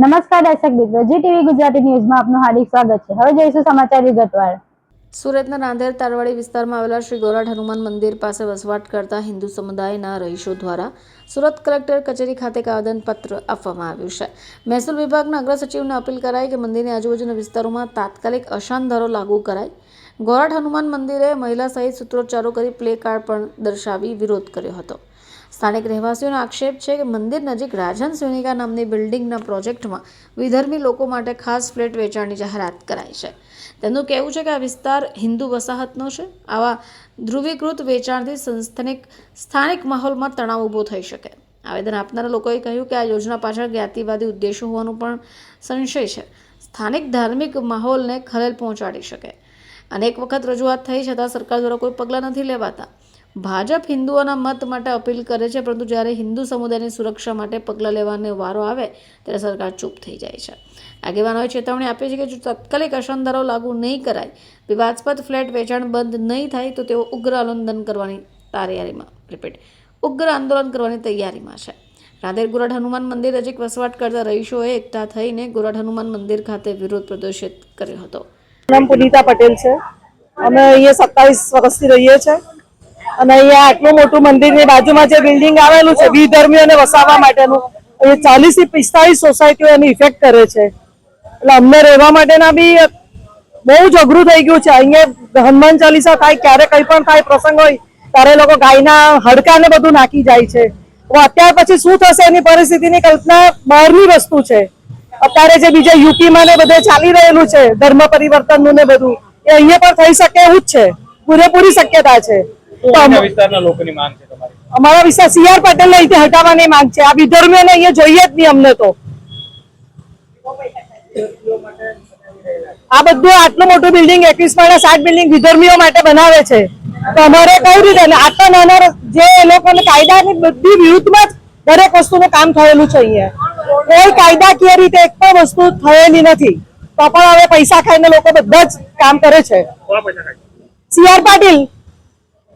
નમસ્કાર દર્શક મિત્રો, જી ટીવી ગુજરાતી ન્યૂઝમાં આપનું હાર્દિક સ્વાગત છે. હવે જોઈશું સમાચાર વિગતવાર. સુરતના નાંદેર તારવાડી વિસ્તારમાં આવેલા શ્રી ગોરાટ હનુમાન મંદિર પાસે વસવાટ કરતા હિન્દુ સમુદાયના રહીશો દ્વારા સુરત કલેક્ટર કચેરી ખાતે એક આવેદનપત્ર આપવામાં આવ્યું છે. મહેસૂલ વિભાગના અગ્ર સચિવને અપીલ કરાઈ કે મંદિરની આજુબાજુના વિસ્તારોમાં તાત્કાલિક અશાંત ધારો લાગુ કરાય. ગોરાટ હનુમાન મંદિરે મહિલા સહિત સૂત્રોચ્ચારો કરી પ્લે કાર્ડ પણ દર્શાવી વિરોધ કર્યો હતો. સ્થાનિક રહેવાસીઓનો આક્ષેપ છે કે મંદિર નજીક રાજન સોનિકા નામની બિલ્ડિંગના પ્રોજેક્ટમાં વિધર્મી લોકો માટે ખાસ ફ્લેટ વેચાણની જાહેરાત કરાઈ છે. તેમનું કહેવું છે કે આ વિસ્તાર હિન્દુ વસાહતનો છે. આવા ધ્રુવીકૃત વેચાણથી સંસ્થાનિક, સ્થાનિક માહોલમાં તણાવ ઊભો થઈ શકે. આવેદન આપનારા લોકોએ કહ્યું કે આ યોજના પાછળ જ્ઞાતિવાદી ઉદ્દેશો હોવાનું પણ સંશય છે. સ્થાનિક ધાર્મિક માહોલને ખલેલ પહોંચાડી શકે. અનેક વખત રજૂઆત થઈ, છતાં સરકાર દ્વારા કોઈ પગલાં નથી લેવાતા. ભાજપ હિન્દુઓના મત માટે અપીલ કરે છે, પરંતુ જ્યારે હિન્દુ સમુદાયની સુરક્ષા માટે પગલાં લેવાનો વારો આવે, ત્યારે સરકાર ચૂપ થઈ જાય છે. આગેવાનોએ ચેતવણી આપી છે કે જો તાત્કાલિક અસંધારો લાગુ નહીં કરાય, વિવાદસ્પદ ફ્લેટ વેચાણ બંધ નહીં થાય, તો તેઓ ઉગ્ર આંદોલન કરવાની તૈયારીમાં રિપીટ ઉગ્ર આંદોલન કરવાની તૈયારીમાં છે. રાધેર ગોરડ હનુમાન મંદિર નજીક વસવાટ કરતા રહીશોએ એકઠા થઈને ગોરડ હનુમાન મંદિર ખાતે વિરોધ પ્રદર્શિત કર્યો હતો. નામ પુનિતા પટેલ છે. અમે અહીંયા સત્તાવીસ વર્ષથી રહીએ છીએ. અને અહીંયા આટલું મોટું મંદિરની બાજુમાં જે બિલ્ડિંગ આવેલું છે, વિધર્મીઓને વસાવવા માટેનું, એ ચાલીસથી પિસ્તાલીસ સોસાયટીઓ એની ઇફેક્ટ કરે છે. એટલે અમને રહેવા માટેના બી બહુ જ અઘરું થઈ ગયું છે. અહીંયા હનુમાન ચાલીસા થાય, ક્યારે કંઈ પણ થાય, પ્રસંગ હોય, ત્યારે લોકો ગાયના હડકાને બધું નાખી જાય છે. તો અત્યાર પછી શું થશે એની પરિસ્થિતિની કલ્પના બહારની વસ્તુ છે. અત્યારે જે બીજા યુપીમાં ને બધે ચાલી રહેલું છે, ધર્મ પરિવર્તનનું ને બધું, એ અહીંયા પણ થઈ શકે એવું જ છે. પૂરેપૂરી શક્યતા છે. તો વિસ્તારના લોકોની માંગ છે તમારી? અમારા વિસ્તાર સી આર પટેલ અહીંથી હટાવવાની માંગ છે. આ વિધર્મીઓને અહીંયા જોઈએ જ નહીં અમને તો. આ બધું આટલું મોટું બિલ્ડિંગ એકવીસ માળના સાત બિલ્ડિંગ વિધર્મીઓ માટે બનાવે છે. તો અમારે કઈ રીતે આટલા નાના જે એ લોકોને કાયદાની બધી વિરુદ્ધમાં જ દરેક વસ્તુનું કામ થયેલું છે અહીંયા. કોઈ કાયદાકીય રીતે એક પણ વસ્તુ થયેલી નથી. તો પણ હવે પૈસા ખાઈને લોકો બધા જ કામ કરે છે. સીઆર પૈસા સી આર પાટીલ